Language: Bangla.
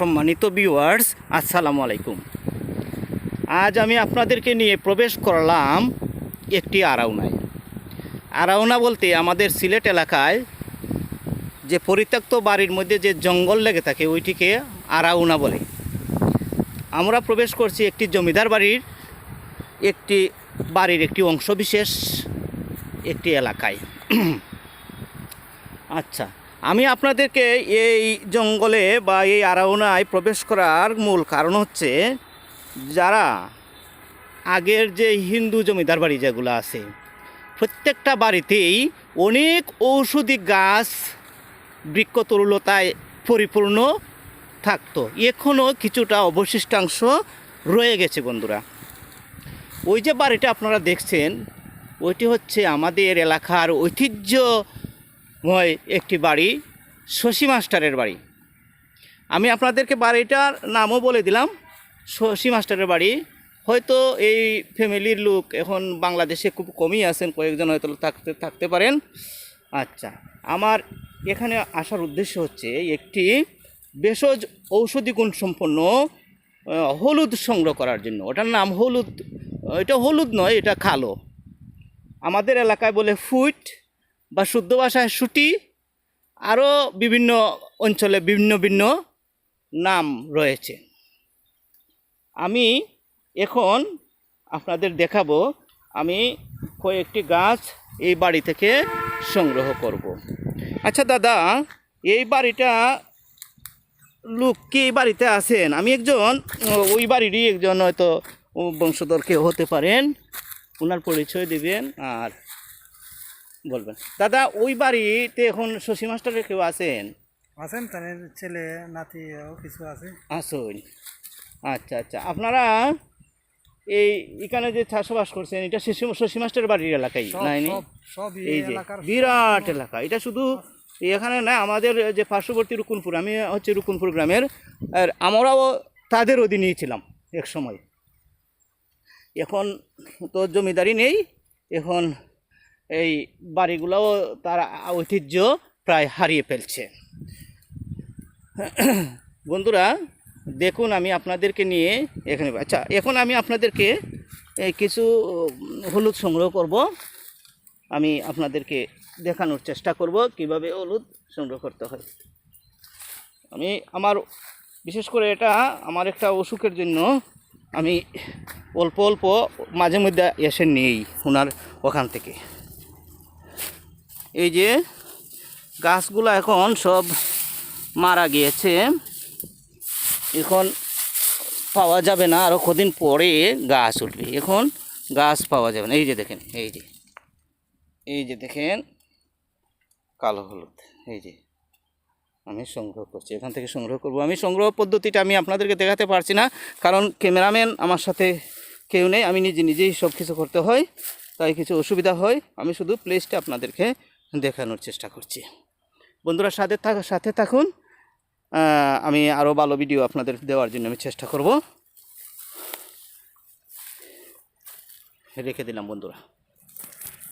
সম্মানিত ভিউয়ার্স আসসালামু আলাইকুম। আজ আমি আপনাদেরকে নিয়ে প্রবেশ করলাম একটি আরাউনায়। আরাউনা বলতে আমাদের সিলেট এলাকায় যে পরিত্যক্ত বাড়ির মধ্যে যে জঙ্গল লেগে থাকে, ওইটিকে আরাউনা বলে। আমরা প্রবেশ করছি একটি জমিদার বাড়ির, একটি বাড়ির একটি অংশবিশেষ একটি এলাকায়। আচ্ছা আমি আপনাদেরকে এই জঙ্গলে বা এই আরাউনায় প্রবেশ করার মূল কারণ হচ্ছে যারা আগের যে হিন্দু জমিদার বাড়ি যেগুলো আছে, প্রত্যেকটা বাড়িতেই অনেক ঔষধি গাছ বৃক্ষতরুলতায় পরিপূর্ণ থাকতো। এখনও কিছুটা অবশিষ্টাংশ রয়ে গেছে বন্ধুরা। ওই যে বাড়িটা আপনারা দেখছেন, ওইটি হচ্ছে আমাদের এলাকার ঐতিহ্যময় একটি বাড়ি, শশী মাস্টারের বাড়ি। আমি আপনাদেরকে বাড়িটার নামও বলে দিলাম, শশী মাস্টারের বাড়ি। হয়তো এই ফ্যামিলির লোক এখন বাংলাদেশে খুব কমই আছেন, কয়েকজন হয়তো থাকতে থাকতে পারেন। আচ্ছা আমার এখানে আসার উদ্দেশ্য হচ্ছে একটি ভেষজ ঔষধি গুণ সম্পন্ন হলুদ সংগ্রহ করার জন্য। ওটার নাম হলুদ এটা হলুদ নয়, এটা কালো। আমাদের এলাকায় বলে ফুট বা শুদ্ধ ভাষায় সুটি, আরও বিভিন্ন অঞ্চলে ভিন্ন ভিন্ন নাম রয়েছে। আমি এখন আপনাদের দেখাবো, আমি কয়েকটি গাছ এই বাড়ি থেকে সংগ্রহ করব। আচ্ছা দাদা, এই বাড়িটা লোক কি এই বাড়িতে আছেন? আমি একজন, ওই বাড়িরই একজন হয়তো বংশধর কেউ হতে পারেন। ওনার পরিচয় দিবেন আর বলবেন। দাদা ওই বাড়িতে এখন শশী মাস্টারের কেউ আছেন? আছেন তাদের ছেলে নাতি ও কিছু আছে। আসুন আচ্ছা আচ্ছা। আপনারা এই এখানে যে চাষবাস করছেন এটা শশী শশী মাস্টারের বাড়ির এলাকায় সব নাই নি? সব সব এই যে বিরাট এলাকা। এটা শুধু এখানে না আমাদের যে পার্শ্ববর্তী রুকুনপুর আমি হচ্ছে রুকুনপুর গ্রামের আর আমরাও তাদের অধীনেই ছিলাম এক সময়। এখন তো জমিদারি নেই এখন এই বাড়িগুলোও তার ঐতিহ্য প্রায় হারিয়ে ফেলছে। বন্ধুরা, দেখুন আমি আপনাদেরকে নিয়ে এখানে আচ্ছা এখন আমি আপনাদেরকে কিছু হলুদ সংগ্রহ করব। আমি আপনাদেরকে দেখানোর চেষ্টা করব কীভাবে হলুদ সংগ্রহ করতে হয়। আমি আমার, বিশেষ করে এটা আমার একটা অসুখের জন্য আমি অল্প অল্প মাঝে মধ্যে এসে নেই ওনার ওখান থেকে। এই যে গাছগুলো এখন সব মারা গিয়েছে। এখন পাওয়া যাবে না আরও কদিন পরে গাছ উঠবে। এখন গাছ পাওয়া যাবে না। এই যে দেখেন, এই যে এই যে দেখেন, কালো হলুদ, এই যে, আমি সংগ্রহ করছি। এখান থেকে সংগ্রহ করব। আমি সংগ্রহ পদ্ধতিটা আমি আপনাদেরকে দেখাতে পারছি না, কারণ ক্যামেরাম্যান আমার সাথে কেউ নেই। আমি নিজে নিজেই সব কিছু করতে হয়, তাই কিছু অসুবিধা হয়। আমি শুধু প্লেসটা আপনাদেরকে দেখানোর চেষ্টা করছি। বন্ধুরা, সাথে থাক- সাথে থাকুন। আমি আরও ভালো ভিডিও আপনাদের দেওয়ার জন্য আমি চেষ্টা করব। রেখে দিলাম বন্ধুরা।